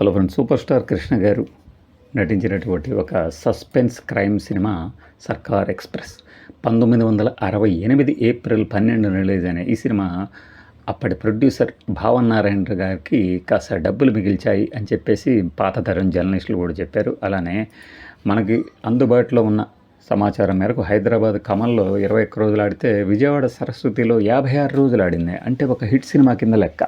Hello friends super star Krishna garu నటించినటువంటి ఒక suspense crime cinema Sarkar express. పంతొమ్మిది వందల అరవై ఎనిమిది ఏప్రిల్ పన్నెండు రిలీజ్ అయిన ఈ సినిమా అప్పటి ప్రొడ్యూసర్ భావన్ నారాయణ గారికి కాస్త డబ్బులు మిగిల్చాయి అని చెప్పేసి పాత తరం జర్నలిస్టులు కూడా చెప్పారు. అలానే మనకి అందుబాటులో ఉన్న సమాచారం మేరకు హైదరాబాద్ కమల్లో ఇరవై ఒక్క రోజులు ఆడితే విజయవాడ సరస్వతిలో యాభై ఆరు రోజులు ఆడింది. అంటే ఒక హిట్ సినిమా కింద లెక్క.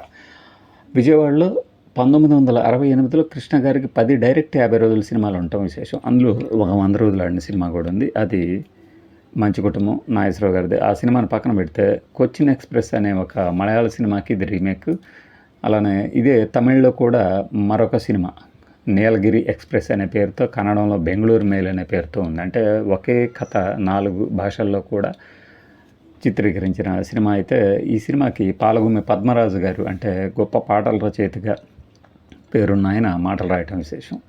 విజయవాడలో పంతొమ్మిది వందల అరవై ఎనిమిదిలో కృష్ణ గారికి పది డైరెక్ట్ యాభై రోజుల సినిమాలు ఉండటం విశేషం. అందులో ఒక వంద రోజులు ఆడిన సినిమా కూడా ఉంది. అది మంచి కుటుంబం. నాగేశ్వరరావు గారిది. ఆ సినిమాని పక్కన పెడితే కొచ్చిన్ ఎక్స్ప్రెస్ అనే ఒక మలయాళ సినిమాకి ఇది రీమేక్. అలానే ఇదే తమిళ్ళో కూడా మరొక సినిమా నీలగిరి ఎక్స్ప్రెస్ అనే పేరుతో కన్నడంలో బెంగళూరు మెయిల్ అనే పేరుతో ఉంది. అంటే ఒకే కథ నాలుగు భాషల్లో కూడా చిత్రీకరించిన సినిమా అయితే ఈ సినిమాకి పాలగుమ్మి పద్మరాజు గారు అంటే గొప్ప పాటల రచయితగా పేరున్న ఆయన మాటలు రాయటం విశేషం.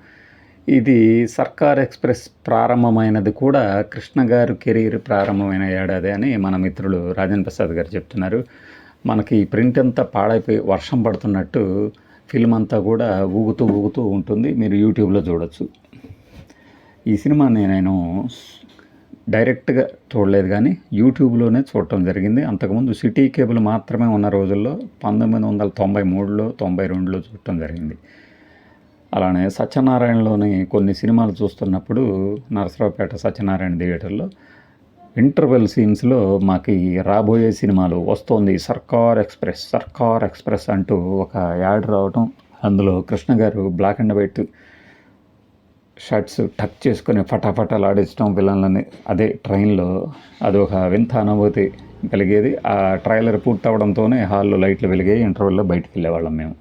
ఇది సర్కార్ ఎక్స్ప్రెస్ ప్రారంభమైనది కూడా కృష్ణ గారు కెరీర్ ప్రారంభమైన ఏడాది అని మన మిత్రులు రాజన్ ప్రసాద్ గారు చెప్తున్నారు. మనకి ప్రింట్ అంతా పాడైపోయి వర్షం పడుతున్నట్టు ఫిల్మ్ అంతా కూడా ఊగుతూ ఊగుతూ ఉంటుంది. మీరు యూట్యూబ్లో చూడొచ్చు. ఈ సినిమాని నేను డైరెక్ట్గా చూడలేదు కానీ యూట్యూబ్లోనే చూడటం జరిగింది. అంతకుముందు సిటీ కేబుల్ మాత్రమే ఉన్న రోజుల్లో పంతొమ్మిది వందల తొంభై మూడులో తొంభై రెండులో చూడటం జరిగింది. అలానే సత్యనారాయణలోని కొన్ని సినిమాలు చూస్తున్నప్పుడు నరసరావుపేట సత్యనారాయణ థియేటర్లో ఇంటర్వెల్ సీన్స్లో మాకు రాబోయే సినిమాలు వస్తోంది. సర్కార్ ఎక్స్ప్రెస్ సర్కార్ ఎక్స్ప్రెస్ అంటూ ఒక యాడ్ రావటం అందులో కృష్ణ గారు బ్లాక్ అండ్ వైట్ షర్ట్స్ టక్ చేసుకుని ఫటాఫటాలు ఆడించడం అదే ట్రైన్లో అది ఒక వింత అనుభూతి కలిగేది. ఆ ట్రైలర్ పూర్తవడంతోనే హాల్లో లైట్లు వెలిగాయి ఇంటర్వెల్లో బయటికి వెళ్ళేవాళ్ళం మేము.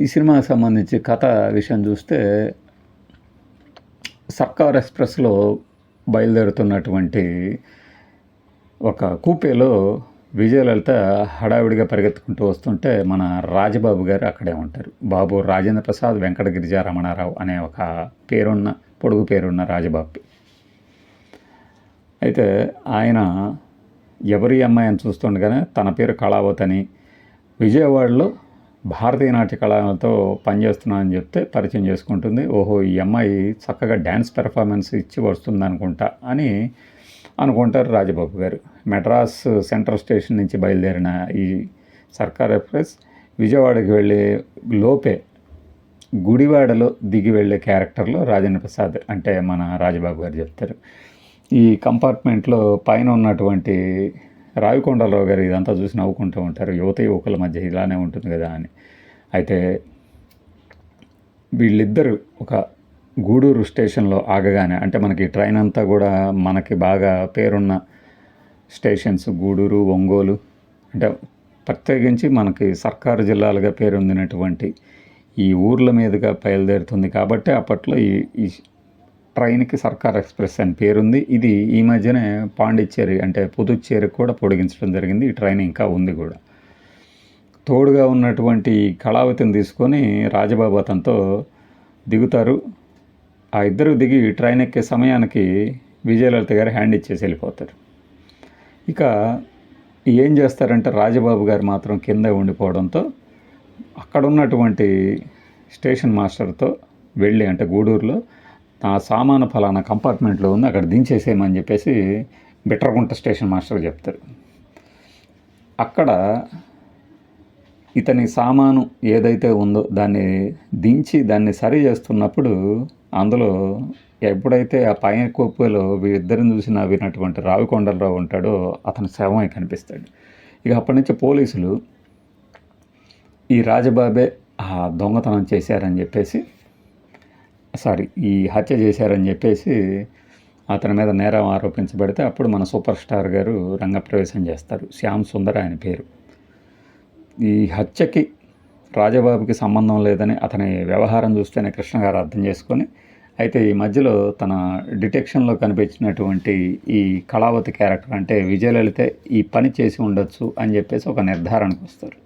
ఈ సినిమాకి సంబంధించి కథ విషయం చూస్తే సర్కార్ ఎక్స్ప్రెస్లో బయలుదేరుతున్నటువంటి ఒక కూపేలో విజయలలిత హడావిడిగా పరిగెత్తుకుంటూ వస్తుంటే మన రాజబాబు గారు అక్కడే ఉంటారు. బాబు రాజేంద్ర ప్రసాద్ వెంకటగిరిజ రమణారావు అనే ఒక పేరున్న పొడుగు పేరున్న రాజబాబు అయితే ఆయన ఎవరి అమ్మాయి అని చూస్తుండగానే తన పేరు కళావత్ అని విజయవాడలో భారతీయ నాట్య కళలతో పనిచేస్తున్నానని చెప్తే పరిచయం చేసుకుంటుంది. ఓహో ఈ అమ్మాయి చక్కగా డ్యాన్స్ పెర్ఫార్మెన్స్ ఇచ్చి వస్తుంది అనుకుంటా అని అనుకుంటారు రాజబాబు గారు. మెడ్రాస్ సెంట్రల్ స్టేషన్ నుంచి బయలుదేరిన ఈ సర్కార్ ఎక్స్ప్రెస్ విజయవాడకి వెళ్ళే లోపే గుడివాడలో దిగి వెళ్ళే క్యారెక్టర్లో రాజేంద్ర ప్రసాద్ అంటే మన రాజబాబు గారు చెప్తారు. ఈ కంపార్ట్మెంట్లో పైన ఉన్నటువంటి రావికొండలరావు గారు ఇదంతా చూసి నవ్వుకుంటూ ఉంటారు. యువత యువకుల మధ్య ఇలానే ఉంటుంది కదా అని. అయితే వీళ్ళిద్దరూ ఒక గూడూరు స్టేషన్లో ఆగగానే అంటే మనకి ట్రైన్ అంతా కూడా మనకి బాగా పేరున్న స్టేషన్స్ గూడూరు ఒంగోలు అంటే ప్రత్యేకించి మనకి సర్కారు జిల్లాలుగా పేరొందినటువంటి ఈ ఊర్ల మీదుగా బయలుదేరుతుంది. కాబట్టి అప్పట్లో ఈ ఈ ట్రైన్కి సర్కార్ ఎక్స్ప్రెస్ అని పేరుంది. ఇది ఈ మధ్యనే పాండిచ్చేరి అంటే పుదుచ్చేరి కూడా పొడిగించడం జరిగింది. ఈ ట్రైన్ ఇంకా ఉంది కూడా. తోడుగా ఉన్నటువంటి కళావతిని తీసుకొని రాజబాబు అతనితో దిగుతారు. ఆ ఇద్దరు దిగి ట్రైన్ ఎక్కే సమయానికి విజయలలిత గారు హ్యాండ్ ఇచ్చేసి వెళ్ళిపోతారు. ఇక ఏం చేస్తారంటే రాజబాబు గారు మాత్రం కింద ఉండిపోవడంతో అక్కడ ఉన్నటువంటి స్టేషన్ మాస్టర్తో వెళ్ళి అంటే గూడూరులో నా సామాను ఫలానా కంపార్ట్మెంట్లో ఉంది అక్కడ దించేసేయమని చెప్పేసి బిట్రగుంట స్టేషన్ మాస్టర్ చెప్తారు. అక్కడ ఇతని సామాను ఏదైతే ఉందో దాన్ని దించి దాన్ని సరి చేస్తున్నప్పుడు అందులో ఎప్పుడైతే ఆ పైన కొప్పులో వీరిద్దరిని చూసి నవ్వినటువంటి రావికొండలరావు ఉంటాడో అతని శవమై కనిపిస్తాడు. ఇక అప్పటి నుంచి పోలీసులు ఈ రాజబాబే ఆ దొంగతనం చేశారని చెప్పేసి సారీ ఈ హత్య చేశారని చెప్పేసి అతని మీద నేరం ఆరోపించబడితే అప్పుడు మన సూపర్ స్టార్ గారు రంగప్రవేశం చేస్తారు. శ్యామ్ సుందర ఆయన పేరు. ఈ హత్యకి రాజబాబుకి సంబంధం లేదని అతని వ్యవహారం చూస్తేనే కృష్ణగారు అర్థం చేసుకొని అయితే ఈ మధ్యలో తన డిటెక్షన్లో కనిపించినటువంటి ఈ కళావతి క్యారెక్టర్ అంటే విజయలలిత ఈ పని చేసి ఉండొచ్చు అని చెప్పేసి ఒక నిర్ధారణకు వస్తారు.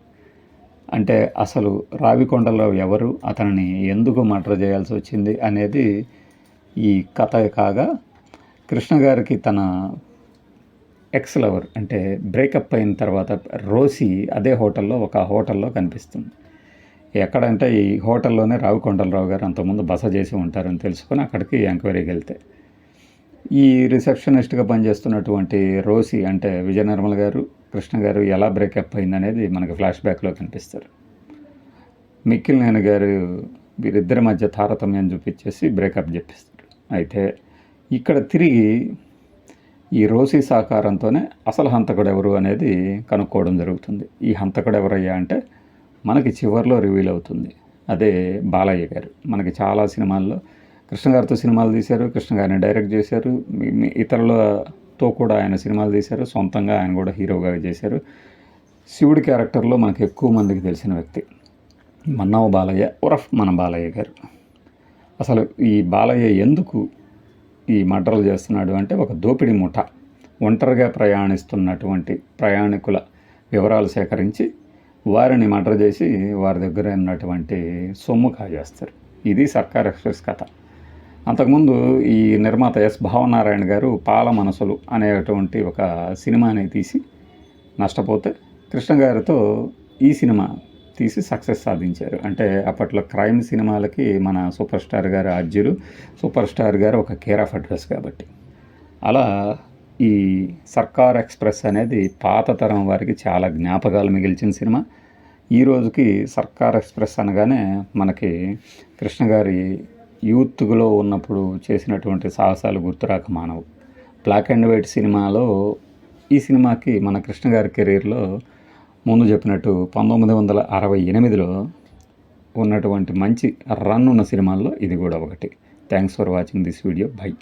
అంటే అసలు రావికొండలో ఎవరు అతనిని ఎందుకు మర్డర్ చేయాల్సి వచ్చింది అనేది ఈ కథ కాగా కృష్ణ గారికి తన ఎక్స్ లవర్ అంటే బ్రేకప్ అయిన తర్వాత రోసి అదే హోటల్లో ఒక హోటల్లో కనిపిస్తుంది. ఎక్కడంటే ఈ హోటల్లోనే రావుకొండలరావు గారు అంతకుముందు బస చేసి ఉంటారని తెలుసుకొని అక్కడికి ఎంక్వైరీకి వెళ్తే. ఈ రిసెప్షనిస్ట్గా పనిచేస్తున్నటువంటి రోసి అంటే విజయ నిర్మల్ గారు కృష్ణ గారు ఎలా బ్రేకప్ అయిందనేది మనకి ఫ్లాష్ బ్యాక్లో కనిపిస్తారు. మిక్కిలినేని గారు వీరిద్దరి మధ్య తారతమ్యం చూపించేసి బ్రేకప్ చెప్పిస్తారు. అయితే ఇక్కడ తిరిగి ఈ రోసి సహకారంతోనే అసలు హంతకుడు ఎవరు అనేది కనుక్కోవడం జరుగుతుంది. ఈ హంతకుడు ఎవరయ్యా అంటే మనకి చివరిలో రివీల్ అవుతుంది. అదే బాలయ్య గారు. మనకి చాలా సినిమాల్లో కృష్ణ గారితో సినిమాలు తీశారు కృష్ణ గారిని డైరెక్ట్ చేశారు. ఇతరులతో కూడా ఆయన సినిమాలు తీశారు. సొంతంగా ఆయన కూడా హీరోగా చేశారు. శివుడి క్యారెక్టర్లో మనకు ఎక్కువ మందికి తెలిసిన వ్యక్తి మన్నావ బాలయ్య ఉరఫ్ మన బాలయ్య గారు. అసలు ఈ బాలయ్య ఎందుకు ఈ మర్డర్లు చేస్తున్నాడు అంటే ఒక దోపిడీ ముఠ ఒంటరిగా ప్రయాణిస్తున్నటువంటి ప్రయాణికుల వివరాలు సేకరించి వారిని మర్డర్ చేసి వారి దగ్గర ఉన్నటువంటి సొమ్ము కాజేస్తారు. ఇది సర్కార్ ఎక్స్ప్రెస్ కథ. అంతకుముందు ఈ నిర్మాత ఎస్ భావనారాయణ గారు పాల మనసులు అనేటువంటి ఒక సినిమాని తీసి నష్టపోతే కృష్ణ గారితో ఈ సినిమా తీసి సక్సెస్ సాధించారు. అంటే అప్పట్లో క్రైమ్ సినిమాలకి మన సూపర్ స్టార్ గారు అజ్జురు సూపర్ స్టార్ గారు ఒక కేర్ ఆఫ్ అడ్రస్ కాబట్టి. అలా ఈ సర్కార్ ఎక్స్ప్రెస్ అనేది పాత తరం వారికి చాలా జ్ఞాపకాలు మిగిల్చిన సినిమా. ఈ రోజుకి సర్కార్ ఎక్స్ప్రెస్ అనగానే మనకి కృష్ణ గారి యూత్లో ఉన్నప్పుడు చేసినటువంటి సాహసాలు గుర్తురాక మానవు. బ్లాక్ అండ్ వైట్ సినిమాలో ఈ సినిమాకి మన కృష్ణ గారి కెరీర్లో ముందు చెప్పినట్టు పంతొమ్మిది వందల అరవై ఎనిమిదిలో ఉన్నటువంటి మంచి రన్ ఉన్న సినిమాల్లో ఇది కూడా ఒకటి. Thanks for watching this video. Bye.